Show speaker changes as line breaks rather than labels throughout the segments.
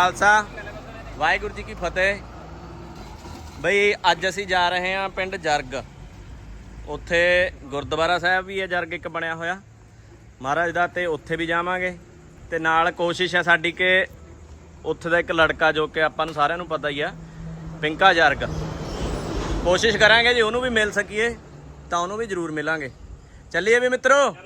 ਖਾਲਸਾ। ਵਾਹਿਗੁਰੂ ਜੀ ਕੀ ਫਤਿਹ। ਬਈ, ਅੱਜ ਅਸੀਂ ਜਾ ਰਹੇ ਹਾਂ ਪਿੰਡ ਜਰਗ। ਉੱਥੇ ਗੁਰਦੁਆਰਾ ਸਾਹਿਬ ਵੀ ਹੈ ਜਰਗ, ਇੱਕ ਬਣਿਆ ਹੋਇਆ। ਮਹਾਰਾਜ ਦਾ ਤੇ ਉੱਥੇ ਵੀ ਜਾਵਾਂਗੇ। ਤੇ ਨਾਲ ਕੋਸ਼ਿਸ਼ ਹੈ ਸਾਡੀ ਕਿ ਉੱਥੇ ਦਾ ਇੱਕ ਲੜਕਾ ਜੋ ਕਿ ਆਪਾਂ ਨੂੰ ਸਾਰਿਆਂ ਨੂੰ ਪਤਾ ਹੀ ਆ, ਪਿੰਕਾ ਜਰਗ। ਕੋਸ਼ਿਸ਼ ਕਰਾਂਗੇ ਜੇ ਉਹਨੂੰ ਵੀ ਮਿਲ ਸਕੀਏ, ਤਾਂ ਉਹਨੂੰ ਵੀ ਜ਼ਰੂਰ ਮਿਲਾਂਗੇ। ਚੱਲੀਏ ਵੀ ਮਿੱਤਰੋ।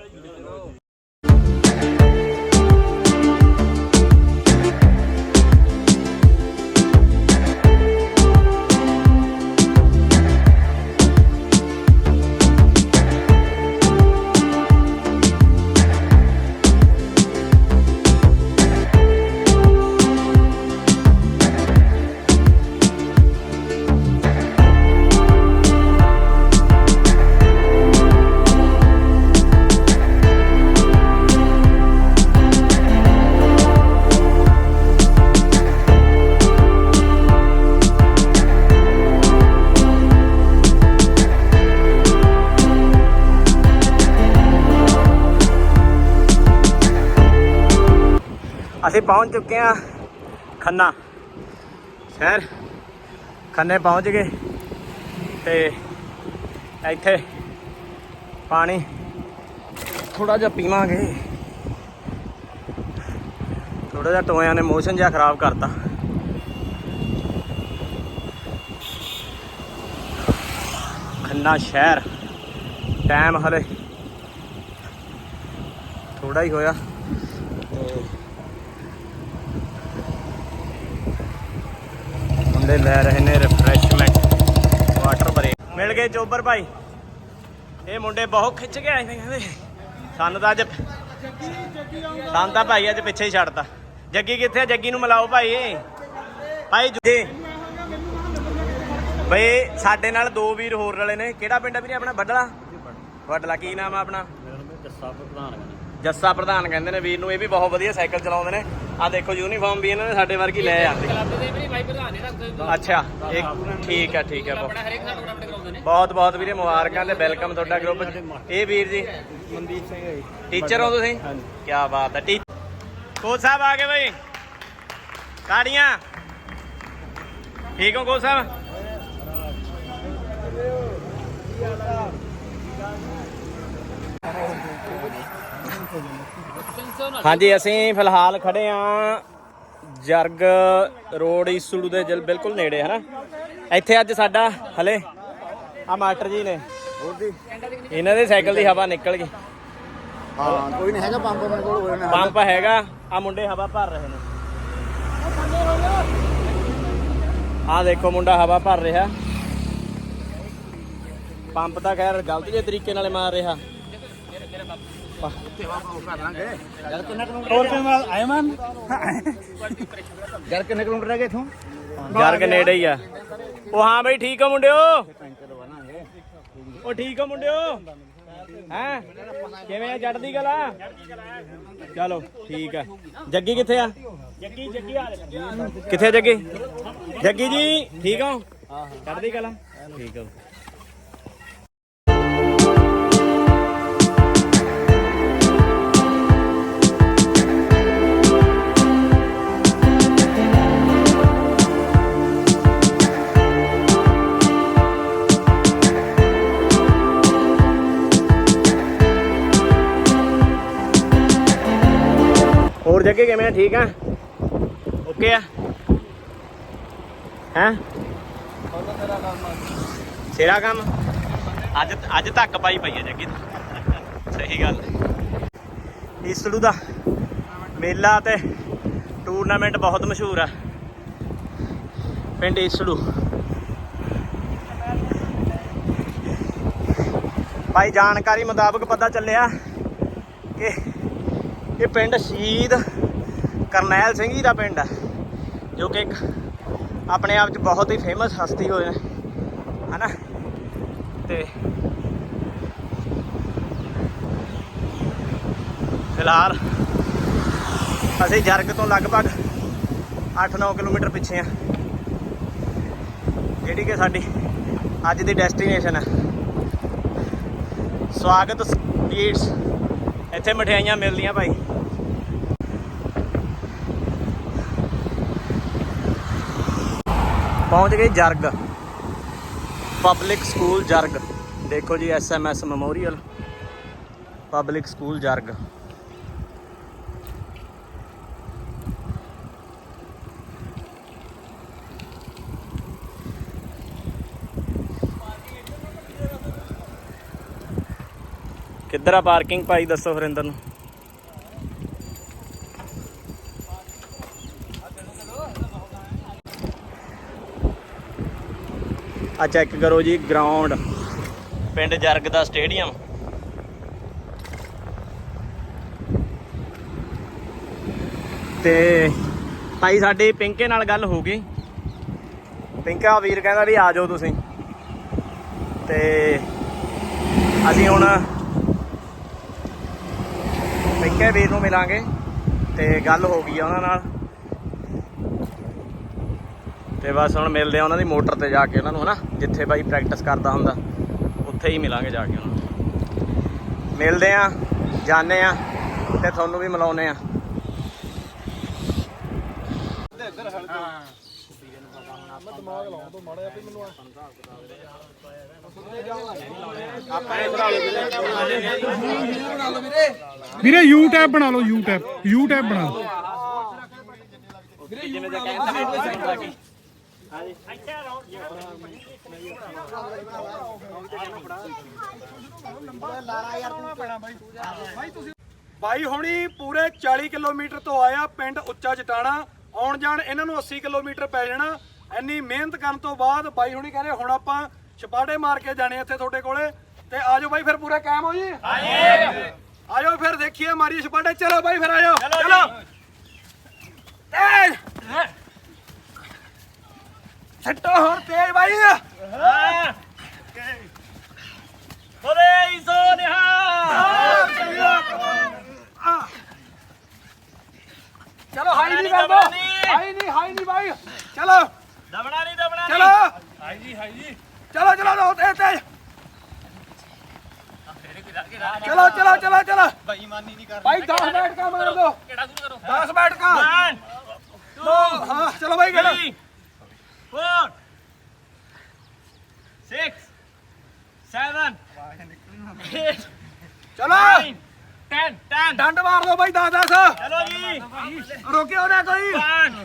ਅਸੀਂ ਪਹੁੰਚ ਚੁੱਕੇ ਹਾਂ ਖੰਨਾ ਸ਼ਹਿਰ। ਖੰਨੇ ਪਹੁੰਚ ਗਏ ਤੇ ਇੱਥੇ ਪਾਣੀ ਥੋੜਾ ਜਿਹਾ ਪੀਵਾਂਗੇ। ਥੋੜਾ ਜਿਹਾ ਟੋਇਆਂ ਨੇ ਮੋਸ਼ਨ ਜਿਹਾ ਖਰਾਬ ਕਰਤਾ। ਖੰਨਾ ਸ਼ਹਿਰ। ਟਾਈਮ ਹਲੇ ਥੋੜਾ ਹੀ ਹੋਇਆ। ਮੁੰਡੇ ਲੈ ਰਹੇ ਨੇ ਰਿਫਰੈਸ਼ਮੈਂਟ ਵਾਟਰ ਬ੍ਰੇਕ ਮਿਲ ਗਏ ਚੋਬਰ ਭਾਈ। ਇਹ ਮੁੰਡੇ ਬਹੁਤ ਖਿੱਚ ਕੇ ਆਏ ਨੇ ਕਹਿੰਦੇ। ਸਾਨੂੰ ਤਾਂ ਅੱਜ ਸਾਨੂੰ ਤਾਂ ਭਾਈ ਅੱਜ ਪਿੱਛੇ ਹੀ ਛੱਡਤਾ। ਜੱਗੀ ਕਿੱਥੇ ਆ? ਜੱਗੀ ਨੂੰ ਮਿਲਾਓ ਭਾਈ। ਭਾਈ ਜੀ ਬਈ, ਸਾਡੇ ਨਾਲ ਦੋ ਵੀਰ ਹੋਰ ਰਲੇ ਨੇ। ਕਿਹੜਾ ਪਿੰਡ ਆ ਵੀਰੇ ਆਪਣਾ? ਵੱਡਲਾ? ਵੱਡਲਾ ਕੀ ਨਾਮ ਆ ਆਪਣਾ? ਜੱਸਾ ਪ੍ਰਧਾਨ ਕਹਿੰਦੇ ਨੇ ਵੀਰ ਨੂੰ ਇਹ ਵੀ ਬਹੁਤ ਵਧੀਆ ਸਾਈਕਲ ਚਲਾਉਂਦੇ ਨੇ। ਆ ਦੇਖੋ ਯੂਨੀਫਾਰਮ ਵੀ ਇਹਨਾਂ ਨੇ ਸਾਡੇ ਵਰਗੀ ਲੈ ਆਂਦੇ।
ਕਲੱਬ ਦੇ ਵੀ ਭਾਈ ਪ੍ਰਧਾਨ ਨੇ ਰੱਖਦੇ
ਅੱਛਾ ਇਹ ਠੀਕ ਹੈ ਠੀਕ ਹੈ
ਆਪਣਾ ਹਰੇਕ ਸਾਲ ਟੂਰਨਾਮੈਂਟ ਕਰਾਉਂਦੇ ਨੇ।
ਬਹੁਤ ਬਹੁਤ ਵੀਰੇ ਮੁਬਾਰਕਾਂ ਤੇ ਵੈਲਕਮ ਤੁਹਾਡਾ ਗਰੁੱਪ 'ਚ ਇਹ ਵੀਰ ਜੀ?
ਮਨਦੀਪ ਸਿੰਘ ਹੈ ਜੀ।
ਟੀਚਰ ਹੋ ਤੁਸੀਂ?
ਹਾਂਜੀ।
ਕੀ ਬਾਤ ਹੈ। ਕੋਚ ਸਾਹਿਬ ਆ ਗਏ ਬਈ। ਕਾੜੀਆਂ ਠੀਕ ਹੋ ਕੋਚ ਸਾਹਿਬ? ਹਾਂਜੀ ਅਸੀਂ ਫਿਲਹਾਲ ਖੜੇ ਆ ਜਰਗ ਰੋਡ ਈਸੜੂ ਦੇ ਜਲ ਬਿਲਕੁਲ ਨੇੜੇ ਹੈ ਨਾ ਇੱਥੇ ਅੱਜ ਸਾਡਾ ਹਲੇ ਆ ਮਾਸਟਰ ਜੀ ਨੇ।
ਜੀ?
ਇਹਨਾਂ ਦੇ ਸਾਈਕਲ ਦੀ ਹਵਾ ਨਿਕਲ ਗਈ।
ਹਾਂ ਕੋਈ ਨਹੀਂ ਹੈਗਾ ਪੰਪ ਆਪਣੇ ਕੋਲ ਨੇ
ਪੰਪ ਹੈਗਾ ਆ ਮੁੰਡੇ ਹਵਾ ਭਰ ਰਹੇ ਨੇ। ਆ ਦੇਖੋ ਮੁੰਡਾ ਹਵਾ ਭਰ ਰਿਹਾ। ਪੰਪ ਤਾਂ ਖੈਰ ਗਲਤ ਜਿਹੇ ਤਰੀਕੇ ਨਾਲ ਮਾਰ ਰਿਹਾ।
ਯਾਰ ਕਿੰਨਾ ਕਿਲੋਮੀਟਰ ਹੋਰ ਕਿੰਨਾ ਆਇਮਨ ਯਾਰ ਕਿੰਨੇ ਕਿਲੋਮੀਟਰ ਰਹਿ ਗਏ ਇਥੋਂ?
ਜਰਗ ਨੇੜੇ ਹੀ ਆ? ਉਹ ਹਾਂ ਬਈ ਠੀਕ ਹੋ ਮੁੰਡਿਓ?
ਟੈਂਕਰ ਦਵਾਵਾਂਗੇ
ਉਹ ਠੀਕ ਹੋ ਮੁੰਡਿਓ? ਹੈ? ਕਿਵੇਂ ਆ ਜੱਟ ਦੀ ਗੱਲ ਆ ਚਲੋ ਠੀਕ ਆ। ਜੱਗੀ ਕਿੱਥੇ ਆ? ਜੱਗੀ ਜੱਗੀ ਆ ਕਿੱਥੇ ਆ ਜੱਗੀ? ਜੱਗੀ ਜੀ ਠੀਕ ਹੋ? ਚੜ੍ਹਦੀ ਕਲਾ? ਠੀਕ ਹੋ ਜੱਗੇ ਕਿਵੇਂ ਆ? ਠੀਕ ਆ? ਓਕੇ ਆ? ਹੈ? ਸੇਰਾ ਕੰਮ? ਅੱਜ ਅੱਜ ਤੱਕ ਪਾਈ ਪਈ ਆ ਜੱਗੀ ਸਹੀ ਗੱਲ। ਈਸੜੂ ਦਾ ਮੇਲਾ ਤੇ ਟੂਰਨਾਮੈਂਟ ਬਹੁਤ ਮਸ਼ਹੂਰ ਆ। ਪਿੰਡ ਈਸੜੂ। ਭਾਈ ਜਾਣਕਾਰੀ ਮੁਤਾਬਕ ਪਤਾ ਚੱਲਿਆ ਕਿ ਇਹ ਪਿੰਡ ਸ਼ਹੀਦ ਕਰਨੈਲ ਸਿੰਘ ਜੀ ਦਾ ਪਿੰਡ ਹੈ ਜੋ ਕਿ ਇੱਕ ਆਪਣੇ ਆਪ 'ਚ ਬਹੁਤ ਹੀ ਫੇਮਸ ਹਸਤੀ ਹੋਏ ਨੇ, ਹਨਾ? ਤੇ ਫਿਲਹਾਲ ਅਸੀਂ ਜਰਗ ਤੋਂ ਲਗਭਗ 8-9 ਕਿਲੋਮੀਟਰ ਪਿੱਛੇ ਆ, ਜਿਹੜੀ ਕਿ ਸਾਡੀ ਅੱਜ ਦੀ ਡੈਸਟੀਨੇਸ਼ਨ ਹੈ ਸਵਾਗਤ ਸਵੀਟਸ इतने मिठाइया मिल दी भाई पहुँच गए जर्ग पब्लिक स्कूल जर्ग देखो G S M S memorial public school Jarg ਕਿੱਧਰ ਆ ਪਾਰਕਿੰਗ ਭਾਈ ਦੱਸੋ ਹਰਿੰਦਰ ਨੂੰ। ਆ ਚੈੱਕ ਕਰੋ ਜੀ ਗਰਾਊਂਡ ਪਿੰਡ ਜਰਗ ਦਾ ਸਟੇਡੀਅਮ। ਤੇ ਭਾਈ ਸਾਡੀ ਪਿੰਕੇ ਨਾਲ ਗੱਲ ਹੋ ਗਈ। ਪਿੰਕਾ ਵੀਰ ਕਹਿੰਦਾ ਵੀ ਆ ਜਾਓ ਤੁਸੀਂ। ਤੇ ਅਸੀਂ ਹੁਣ ਪਿੰਕੇ ਵੀਰ ਨੂੰ ਮਿਲਾਂਗੇ ਤੇ ਗੱਲ ਹੋ ਗਈ ਆ ਉਹਨਾਂ ਨਾਲ। ਤੇ ਬਸ ਹੁਣ ਮਿਲਦੇ ਆ ਉਹਨਾਂ ਦੀ ਮੋਟਰ ਤੇ ਜਾ ਕੇ ਉਹਨਾਂ ਨੂੰ ਹਨਾ? ਜਿੱਥੇ ਬਾਈ ਪ੍ਰੈਕਟਿਸ ਕਰਦਾ ਹੁੰਦਾ ਉੱਥੇ ਹੀ ਮਿਲਾਂਗੇ ਜਾ ਕੇ ਉਹਨਾਂ ਨੂੰ। ਮਿਲਦੇ ਆ ਜਾਣੇ ਆ ਤੇ ਤੁਹਾਨੂੰ ਵੀ ਮਿਲਾਉਨੇ ਆ।
ਵੀਰੇ ਯੂ ਟੈਬ ਬਣਾ ਲਓ ਯੂ ਟੈਬ ਯੂ ਟੈਬ ਬਣਾ ਲਓ ਬਾਈ ਹੁਣੀ ਪੂਰੇ 40 ਕਿਲੋਮੀਟਰ ਤੋਂ ਆਇਆ ਪਿੰਡ ਉੱਚਾ ਜਟਾਣਾ ਆਉਣ ਜਾਣ ਇਹਨਾਂ ਨੂੰ 80 ਕਿਲੋਮੀਟਰ ਪੈ ਜਾਣਾ। ਇੰਨੀ ਮਿਹਨਤ ਕਰਨ ਤੋਂ ਬਾਅਦ ਬਾਈ ਹੁਣੀ ਕਹਿੰਦੇ ਹੁਣ ਆਪਾਂ ਛਪਾੜੇ ਮਾਰ ਕੇ ਜਾਣੇ ਇੱਥੇ ਤੁਹਾਡੇ ਕੋਲੇ। ਤੇ ਆਜੋ ਬਾਈ ਫਿਰ ਪੂਰਾ ਕਾਇਮ ਹੋ ਜੀ? ਆਜੋ ਫਿਰ ਦੇਖੀਏ ਮਾਰੀ ਛਪਾੜੇ। ਚਲੋ ਬਾਈ ਫਿਰ ਆਜੋ। ਚਲੋ ਤੇਜ ਛੱਟੋ ਹੋਰ ਤੇਜ ਬਾਈ।
ਬੋਲੇ ਸੋਨਿਹਾ
ਚਲੋ ਹਾਈ ਨਹੀਂ ਕਰ ਦੋ ਹਾਈ ਨਹੀਂ ਹਾਈ ਨਹੀਂ ਬਾਈ। ਚਲੋ।
ਦਬਣਾ ਨਹੀਂ ਦਬਣਾ
ਚਲੋ। ਹਾਈ ਜੀ ਹਾਈ ਜੀ। ਚਲੋ ਚਲੋ ਲੋ ਤੇ ਤੇ। ਚਲੋ ਚਲੋ ਚਲੋ ਚਲੋ।
ਬੇਈਮਾਨੀ ਨਹੀਂ ਕਰ
ਭਾਈ 10 ਬੈਠ ਕਾ ਮਾਰ। ਦੋ
ਕਿਹੜਾ ਸ਼ੁਰੂ ਕਰੋ
10 ਬੈਠ ਕਾ ਦੋ ਹਾਂ ਚਲੋ ਬਾਈ ਗੜਾ
three, four, six, seven, eight,
ਚਲੋ।
nine, ten, ten.
ਡੰਡ ਮਾਰ ਦੋ ਬਾਈ 10 10
ਚਲੋ ਜੀ।
ਰੋਕਿਓ ਨਾ ਕੋਈ।
One,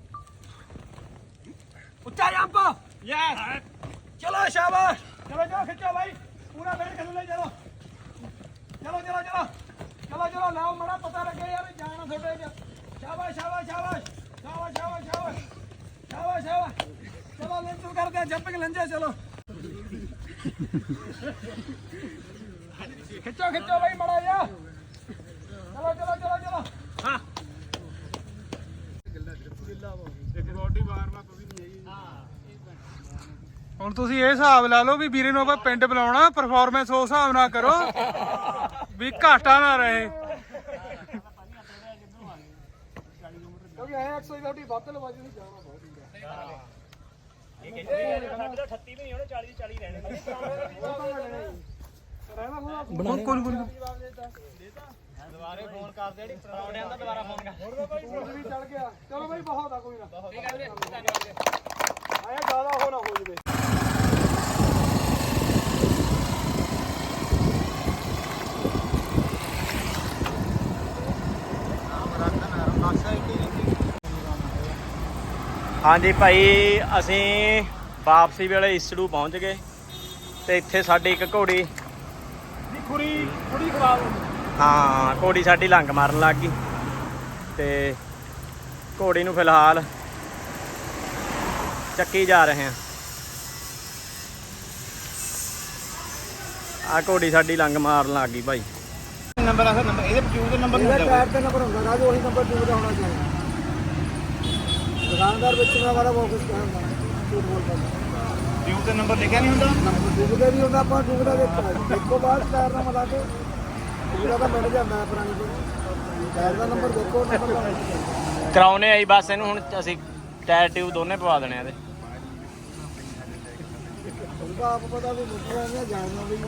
Yes.
ਚਲੋ ਸ਼ਾਬਾਸ਼ ਚਲੋ ਚਲੋ ਖਿੱਚੋ ਬਾਈ ਪੂਰਾ ਬੈਠ ਕੇ ਲੈ ਚਲੋ ਚਲੋ ਚਲੋ ਚਲੋ ਚਲੋ ਚਲੋ ਲਾਓ ਮੜਾ ਪਤਾ ਲੱਗੇ ਯਾਰ ਜਾਣਾ ਤੁਹਾਡੇ ਚ ਸ਼ਾਬਾਸ਼ ਸ਼ਾਬਾਸ਼ ਸ਼ਾਬਾਸ਼ ਸ਼ਾਬਾਸ਼ ਸ਼ਾਬਾਸ਼ ਸ਼ਾਬਾਸ਼ ਸ਼ਾਬਾਸ਼ ਸ਼ਾਬਾਸ਼ ਚਲੋ ਲੰਚ ਕਰਦੇ ਜੰਪਿੰਗ ਲੰਜੇ ਚਲੋ ਖਿੱਚੋ ਖਿੱਚੋ ਬਾਈ ਮੜਾ ਜਾ ਚਲੋ ਚਲੋ ਚਲੋ ਚਲੋ ਹਾਂ ਹੁਣ ਤੁਸੀਂ ਇਹ ਹਿਸਾਬ ਲਾ ਲਓ ਵੀ ਵੀਰੇ ਨੂੰ ਆਪਾਂ ਪਿੰਡ ਬੁਲਾਉਣਾ ਪਰਫਾਰਮੈਂਸ ਉਸ ਹਿਸਾਬ ਨਾਲ ਕਰੋ ਵੀ ਘਾਟਾ ਨਾ ਰਹੇ। ਕਿਉਂਕਿ ਐ 100 ਤੁਹਾਡੀ ਵੱਧ ਲਵਾਜੀ ਨਹੀਂ ਜਾਣਾ ਬਹੁਤ ਹੁੰਦਾ ਬਣਾ ਕੋਣ ਕੋਣ
ਦੁਬਾਰੇ ਫੋਨ ਕਰ। ਦੇੜੀ ਪਰੌੜਿਆਂ ਦਾ ਦੁਬਾਰਾ ਫੋਨ ਕਰ
ਵੀ ਚੜ ਗਿਆ। ਚਲੋ ਬਾਈ ਬਹੁਤ ਆ ਕੋਈ ਨਾ। ਆਇਆ ਜ਼ਿਆਦਾ ਹੋ ਨਾ ਹੋ ਜਵੇ
ਹਾਂਜੀ ਭਾਈ ਅਸੀਂ ਵਾਪਸੀ ਵੇਲੇ ਇਸੜੂ ਪਹੁੰਚ ਗਏ ਤੇ ਇੱਥੇ ਸਾਡੀ ਇੱਕ ਘੋੜੀ
ਖੁਰੀ ਖੁਰੀ ਖਰਾਬ ਹੋ
ਹਾਂ ਘੋੜੀ ਸਾਡੀ ਲੰਗ ਮਾਰਨ ਲੱਗ ਗਈ ਤੇ ਘੋੜੀ ਨੂੰ ਫਿਲਹਾਲ ਚੱਕੀ ਜਾ ਰਹੇ ਹਾਂ। ਆ ਘੋੜੀ ਸਾਡੀ ਲੰਗ ਮਾਰਨ ਲੱਗ ਗਈ ਭਾਈ।
ਨੰਬਰ ਆ ਨੰਬਰ ਇਹਦੇ ਪਿਓ ਦੇ ਨੰਬਰ ਹੁੰਦਾ
ਤੇ ਨੰਬਰ ਹੁੰਦਾ ਰਾਜ ਉਹੀ ਨੰਬਰ 2 ਦਾ ਹੋਣਾ ਚਾਹੀਦਾ। ਦੁਕਾਨਦਾਰ ਵਿੱਚ ਮੇਰਾ ਵਾਲਾ ਫੋਕਸ ਕਰਦਾ
ਝੂਠ ਬੋਲਦਾ
ਟਿਊਬ ਤੇ ਨੰਬਰ ਲਿਖਿਆ ਨਹੀਂ ਹੁੰਦਾ?
ਨੰਬਰ ਡੁੱਬਦਾ ਨਹੀਂ ਹੁੰਦਾ ਆਪਾਂ ਡੁੱਬਦਾ ਦੇਖੋ। ਦੇਖੋ ਬਾਅਦ ਟਾਇਰ ਨਾਲ ਮਿਲਾ ਕੇ। ਪੂਰਾ ਤਾਂ ਮਿਲ ਜਾਂਦਾ ਹੈ ਪੁਰਾਣੀ ਕੋਈ ਟਾਇਰ ਦਾ ਨੰਬਰ ਦੇਖੋ ਨੰਬਰ
ਕਰਾਉਨੇ ਆਈ ਬਸ ਇਹਨੂੰ ਹੁਣ ਅਸੀਂ ਟਾਇਰ ਟਿਊਬ ਦੋਨੇ ਪਵਾ ਦੇਣੇ ਆ ਇਹਦੇ।
ਆਪ ਪਤਾ ਵੀ ਮੁੱਕਦਾ ਨਹੀਂ ਜਾਣਦਾ ਵੀ ਆ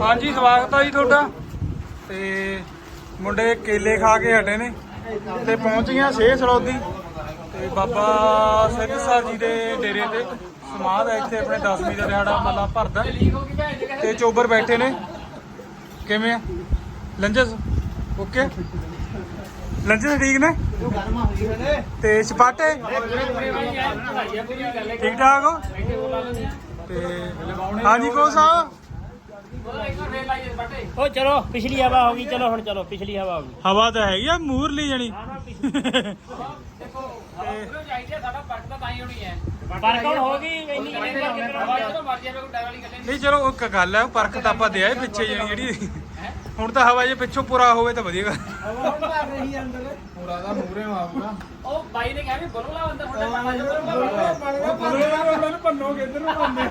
ਹਾਂਜੀ ਸਵਾਗਤ ਹੈ ਜੀ ਤੁਹਾਡਾ। ਤੇ ਮੁੰਡੇ ਕੇਲੇ ਖਾ ਕੇ ਹਟੇ ਨੇ ਤੇ ਪਹੁੰਚ ਗਈਆਂ ਛੇ ਸਲੌਦੀ ਤੇ ਬਾਬਾ ਸਿੰਘ ਸਾਹਿਬ ਜੀ ਦੇ ਡੇਰੇ ਤੇ ਸਮਾਧ ਹੈ, ਇੱਥੇ ਆਪਣੇ 10ਵੀਂ ਦਾ ਦਿਹਾੜਾ ਮੱਲਾ ਭਰਦਾ। ਤੇ ਚੋਬਰ ਬੈਠੇ ਨੇ। ਕਿਵੇਂ ਆ? ਲੰਜਸ? ਓਕੇ? ਲੰਜਸ ਠੀਕ ਨੇ? ਤੇ ਸਪਾਟੇ ਠੀਕ ਠਾਕ ਹੋ? ਤੇ ਹਾਂਜੀ ਕੋ ਸਾਹਿਬ
ਓ ਚਲੋ ਪਿਛਲੀ ਹਵਾ ਹੋ ਗਈ ਚਲੋ ਹੁਣ ਚਲੋ ਪਿਛਲੀ ਹਵਾ ਹੋ ਗਈ।
ਹਵਾ ਤਾਂ ਹੈਗੀ ਆ ਮੂਰ ਲਈ ਜਾਣੀ
ਪਰ ਕੌਣ ਹੋ ਗਈ। ਇੰਨੀ ਕਿੰਨੀ ਹਵਾ ਜਦੋਂ ਮਰ ਜਾਵੇ ਕੋਈ ਡਰ ਵਾਲੀ ਗੱਲ
ਨਹੀਂ। ਚਲੋ ਇੱਕ ਗੱਲ ਹੈ ਪਰਖ ਤਾਂ ਆਪਾਂ ਦੇ ਆਏ ਪਿੱਛੇ ਜਿਹੜੀ। ਹੁਣ ਤਾਂ ਹਵਾ ਜੇ ਪਿੱਛੋਂ ਪੂਰਾ ਹੋਵੇ ਤਾਂ ਵਧੀਆ ਗੱਲ।
ਉਹ ਬਾਈ ਨੇ ਕਿਹਾ ਵੀ ਬੋਲੂਲਾ ਅੰਦਰ ਤੁਹਾਡੇ
ਪੰਨੋ ਕਿੱਧਰ ਨੂੰ ਪਾਉਂਦੇ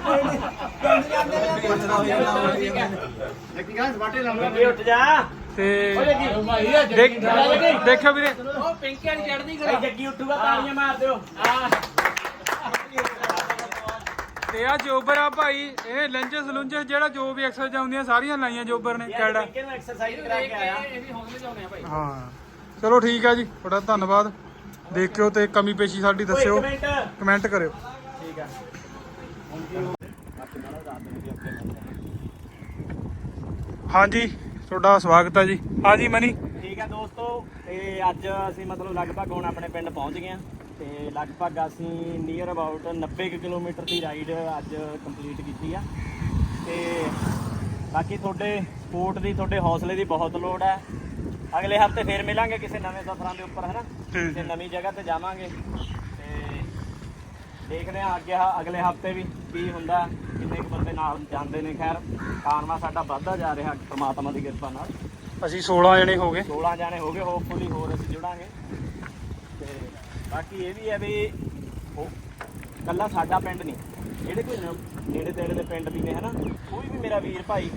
ਅੱਗੇ ਉੱਠ ਜਾ।
ਤੇ ਦੇਖ ਦੇਖਿਓ ਵੀਰੇ।
ਉਹ ਪਿੰਕੀ ਵਾਲੀ ਚੜਦੀ ਕਰ ਜੱਗੀ ਉੱਠੂਗਾ ਤਾੜੀਆਂ ਮਾਰ ਦਿਓ। ਆ
ਤੇ ਆ ਜੋਬਰ ਆ ਭਾਈ ਇਹ ਲੰਜਸ ਲੁੰਜਸ ਜਿਹੜਾ ਜੋ ਵੀ ਐਕਸਰਸਾਈਜ਼ ਆਉਂਦੀਆਂ ਸਾਰੀਆਂ ਲਾਈਆਂ ਜੋਬਰ ਨੇ ਕੈੜਾ।
ਪਿੰਕੀ ਨੂੰ ਐਕਸਰਸਾਈਜ਼ ਕਰਾ ਕੇ ਆਇਆ। ਇਹ ਵੀ ਹੌਸਲੇ ਚਾਉਂਦੇ ਆ ਭਾਈ।
ਹਾਂ। ਚਲੋ ਠੀਕ ਆ ਜੀ ਤੁਹਾਡਾ ਧੰਨਵਾਦ। ਦੇਖਿਓ ਤੇ ਕਮੀ ਪੇਸ਼ੀ ਸਾਡੀ ਦੱਸਿਓ। ਕਮੈਂਟ ਕਰਿਓ।
ਠੀਕ ਆ।
ਹਾਂਜੀ ਤੁਹਾਡਾ ਸਵਾਗਤ ਹੈ ਜੀ। ਹਾਂਜੀ ਮਨੀ।
ਠੀਕ ਹੈ ਦੋਸਤੋ ਤੇ ਅੱਜ ਅਸੀਂ ਮਤਲਬ ਲਗਭਗ ਹੁਣ ਆਪਣੇ ਪਿੰਡ ਪਹੁੰਚ ਗਏ ਹਾਂ ਤੇ ਲਗਭਗ ਅਸੀਂ ਨੀਅਰ ਅਬਾਊਟ 90 ਕੁ ਕਿਲੋਮੀਟਰ ਦੀ ਰਾਈਡ ਅੱਜ ਕੰਪਲੀਟ ਕੀਤੀ ਆ। ਤੇ ਬਾਕੀ ਤੁਹਾਡੇ ਸਪੋਰਟ ਦੀ ਤੁਹਾਡੇ ਹੌਸਲੇ ਦੀ ਬਹੁਤ ਲੋੜ ਹੈ ਅਗਲੇ ਹਫ਼ਤੇ ਫੇਰ ਮਿਲਾਂਗੇ ਕਿਸੇ ਨਵੇਂ ਸਫ਼ਰਾਂ ਦੇ ਉੱਪਰ ਹੈਨਾ? ਕਿਸੇ ਨਵੀਂ ਜਗ੍ਹਾ ਤੇ ਜਾਵਾਂਗੇ। ਤੇ ਦੇਖਦੇ ਹਾਂ ਅੱਗੇ ਅਗਲੇ ਹਫ਼ਤੇ ਵੀ ਕੀ ਹੁੰਦਾ ਕਿੰਨੇ ਕੁ ਬੰਦੇ ਨਾਲ ਜਾਂਦੇ ਨੇ। ਖੈਰ ਕਾਰਵਾ ਸਾਡਾ ਵੱਧਦਾ ਜਾ ਰਿਹਾ ਪ੍ਰਮਾਤਮਾ ਦੀ ਕਿਰਪਾ ਨਾਲ।
ਅਸੀਂ 16 ਜਣੇ ਹੋ ਗਏ।
16 ਜਾਣੇ ਹੋ ਗਏ ਹੋਪਫੁਲੀ ਹੋਰ ਅਸੀਂ ਜੁੜਾਂਗੇ। ਤੇ ਬਾਕੀ ਇਹ ਵੀ ਹੈ ਵੀ ਉਹ ਕੱਲਾ ਸਾਡਾ ਪਿੰਡ ਨਹੀਂ ਜਿਹੜੇ ਕੋਈ ਨ- ਨੇੜੇ ਤੇੜੇ ਦੇ ਪਿੰਡ ਵੀ ਨੇ ਹਨਾ ਕੋਈ ਵੀ ਮੇਰਾ ਵੀਰ ਭਾਈ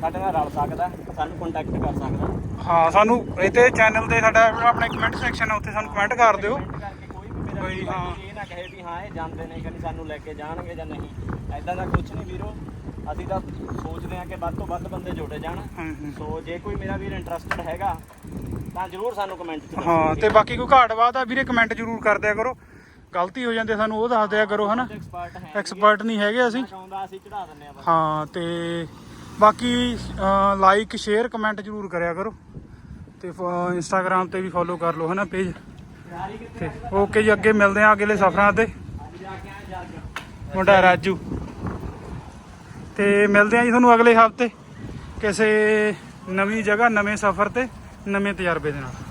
ਸਾਡੇ ਨਾਲ ਰਲ ਸਕਦਾ ਸਾਨੂੰ ਕੰਟੈਕਟ ਕਰ ਸਕਦਾ
ਹਾਂ ਸਾਨੂੰ ਇਹ ਤੇ ਚੈਨਲ ਤੇ ਸਾਡਾ ਆਪਣਾ ਕਮੈਂਟ ਸੈਕਸ਼ਨ ਹੈ ਉੱਥੇ ਸਾਨੂੰ ਕਮੈਂਟ ਕਰ ਦਿਓ
ਕਰਕੇ ਕੋਈ ਵੀ ਮੇਰਾ ਵੀਰ
ਹਾਂ।
ਇਹ ਨਾ ਕਹੇ ਵੀ ਹਾਂ ਇਹ ਜਾਂਦੇ ਨੇ ਕਿ ਸਾਨੂੰ ਲੈ ਕੇ ਜਾਣਗੇ ਜਾਂ ਨਹੀਂ ਐਦਾਂ ਦਾ ਕੁਝ ਨਹੀਂ ਵੀਰੋ ਅਸੀਂ ਤਾਂ ਸੋਚਦੇ ਹਾਂ ਕਿ ਵੱਧ ਤੋਂ ਵੱਧ ਬੰਦੇ ਜੋੜੇ ਜਾਣ
ਹੂੰ, ਹੂੰ।
ਸੋ ਜੇ ਕੋਈ ਮੇਰਾ ਵੀਰ ਇੰਟਰਸਟਡ ਹੈਗਾ ਤਾਂ ਜਰੂਰ ਸਾਨੂੰ ਕਮੈਂਟ 'ਚ
ਹਾਂ ਤੇ ਬਾਕੀ ਕੋਈ ਘਾਟ ਵਾਧ ਆ ਵੀਰੇ ਕਮੈਂਟ ਜ਼ਰੂਰ ਕਰ ਦਿਆ ਕਰੋ। ਗਲਤੀ ਹੋ ਜਾਂਦੀ ਸਾਨੂੰ ਉਹ ਦੱਸ ਦਿਆ ਕਰੋ ਹਨਾ?
ਐਕਸਪਰਟ ਹੈ
ਐਕਸਪਰਟ ਨਹੀਂ ਹੈਗੇ ਅਸੀਂ।
ਚਾਹੁੰਦਾ ਅਸੀਂ ਚੜਾ ਦਿੰਨੇ ਆ ਬਸ।
ਹਾਂ ਤੇ ਬਾਕੀ ਲਾਈਕ ਸ਼ੇਅਰ ਕਮੈਂਟ ਜ਼ਰੂਰ ਕਰਿਆ ਕਰੋ। ਤੇ ਇੰਸਟਾਗ੍ਰam ਤੇ ਵੀ ਫੋਲੋ ਕਰ ਲਓ ਹਨਾ ਪੇਜ ਤੇ ਓਕੇ ਜੀ ਅੱਗੇ ਮਿਲਦੇ ਆ ਅਗਲੇ ਸਫ਼ਰਾਂ ਤੇ। ਮੁੰਡਾ ਰਾਜੂ। ਤੇ ਮਿਲਦੇ ਆ ਜੀ ਤੁਹਾਨੂੰ ਅਗਲੇ ਹਫ਼ਤੇ ਕਿਸੇ ਨਵੀਂ ਜਗ੍ਹਾ ਨਵੇਂ ਸਫ਼ਰ ਤੇ। ਨਵੇਂ ਤਜਰਬੇ ਦੇ ਨਾਲ।